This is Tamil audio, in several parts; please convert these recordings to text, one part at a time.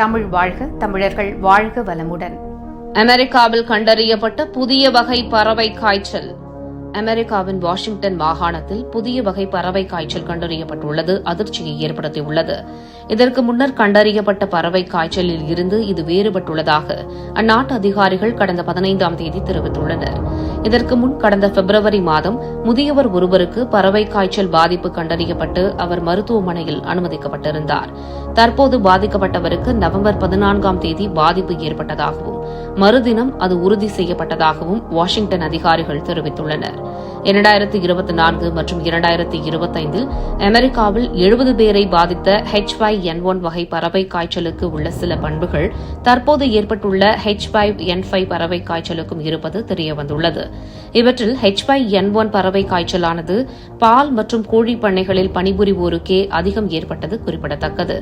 தமிழ் வாழ்க தமிழர்கள் வாழ்க வளமுடன். அமெரிக்காவில் கண்டறியப்பட்ட புதிய வகை பறவை காய்ச்சல். அமெரிக்காவின் வாஷிங்டன் மாகாணத்தில் புதிய வகை பறவை காய்ச்சல் கண்டறியப்பட்டுள்ளது அதிர்ச்சியை ஏற்படுத்தியுள்ளது. இதற்கு முன்னர் கண்டறியப்பட்ட பறவை காய்ச்சலில் இருந்து இது வேறுபட்டுள்ளதாக அந்நாட்டு அதிகாரிகள் கடந்த பதினைந்தாம் தேதி தெரிவித்துள்ளனர். இதற்கு முன் கடந்த பிப்ரவரி மாதம் முதியவர் ஒருவருக்கு பறவை காய்ச்சல் பாதிப்பு கண்டறியப்பட்டு அவர் மருத்துவமனையில் அனுமதிக்கப்பட்டிருந்தார். தற்போது பாதிக்கப்பட்டவருக்கு நவம்பர் பதினான்காம் தேதி பாதிப்பு ஏற்பட்டதாகவும் மறுதினம் அது உறுதி செய்யப்பட்டதாகவும் வாஷிங்டன் அதிகாரிகள் தெரிவித்துள்ளனர். இரண்டாயிரத்தி இருபத்தி நான்கு மற்றும் இரண்டாயிரத்தி இருபத்தைந்தில் அமெரிக்காவில் எழுபது பேரை பாதித்த ஹெச் ஒய் என் ஒன் வகை பறவை காய்ச்சலுக்கு உள்ள சில பண்புகள் தற்போது ஏற்பட்டுள்ள ஹெச் ஃபைவ் என் ஃபைவ் பறவை காய்ச்சலுக்கும் இருப்பது தெரியவந்துள்ளது. இவற்றில் ஹெச் ஃபைவ் என் ஒன் பறவை காய்ச்சலானது பால் மற்றும் கோழி பண்ணைகளில் பணிபுரிவோருக்கே அதிகம் ஏற்பட்டது குறிப்பிடத்தக்கது.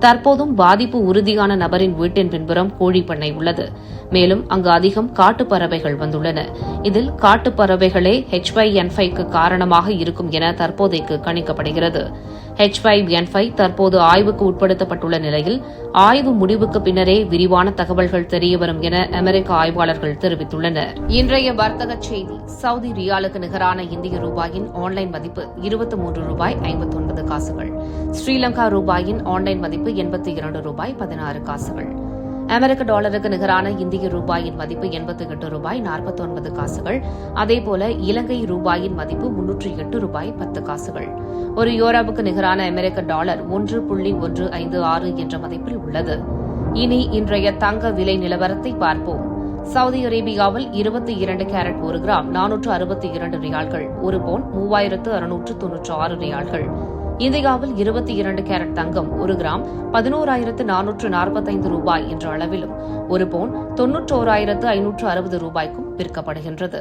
தற்போதும் பாதிப்பு உறுதியான நபரின் வீட்டின் பின்புறம் கோழி பண்ணை உள்ளது. மேலும் அங்கு அதிகம் காட்டு பறவைகள் வந்துள்ளன. இதில் காட்டு பறவைகளே ஹெச் ஃபைவ் என் ஃபைவ்க்கு காரணமாக இருக்கும் என தற்போதைக்கு கணிக்கப்படுகிறது. ஹெச் ஃபைவ் என் ஃபைவ் தற்போது ஆய்வுக்கு உட்படுத்தப்பட்டுள்ள நிலையில் ஆய்வு முடிவுக்கு பின்னரே விரிவான தகவல்கள் தெரியவரும் என அமெரிக்க ஆய்வாளர்கள் தெரிவித்துள்ளனர். இன்றைய வர்த்தக செய்தி சவுதி ரியாலுக்கு நிகரான இந்திய ரூபாயின் ஆன்லைன் மதிப்பு இருபத்தி மூன்று ரூபாய் ஐம்பத்தி ஒன்பது காசுகள். ஸ்ரீலங்கா ரூபாயின் ஆன்லைன் மதிப்பு மதிப்பு எண்பத்தி இரண்டு ரூபாய் பதினாறு காசுகள். அமெரிக்க டாலருக்கு நிகரான இந்திய ரூபாயின் மதிப்பு எண்பத்தி எட்டு ரூபாய் நாற்பத்தி ஒன்பது காசுகள். அதேபோல இலங்கை ரூபாயின் மதிப்பு முன்னூற்றி எட்டு ரூபாய் பத்து காசுகள். ஒரு யூரோவுக்கு நிகரான அமெரிக்க டாலர் ஒன்று புள்ளி ஒன்று ஐந்து ஆறு என்ற மதிப்பில் உள்ளது. இனி இன்றைய தங்க விலை நிலவரத்தை பார்ப்போம். சவுதி அரேபியாவில் இருபத்தி இரண்டு கேரட் ஒரு கிராம் நானூற்று அறுபத்தி இரண்டு ரியால்கள் ஒரு பவுன் மூவாயிரத்து அறுநூற்று தொன்னூற்று ஆறு ரியால்கள். இந்தியாவில் இருபத்தி இரண்டு கேரட் தங்கம் ஒரு கிராம் பதினோராயிரத்து நானூற்று நாற்பத்தைந்து ரூபாய் என்ற அளவிலும் ஒரு பவுன் தொன்னூற்றோராயிரத்து ஐநூற்று அறுபது ரூபாய்க்கும் விற்கப்படுகின்றது.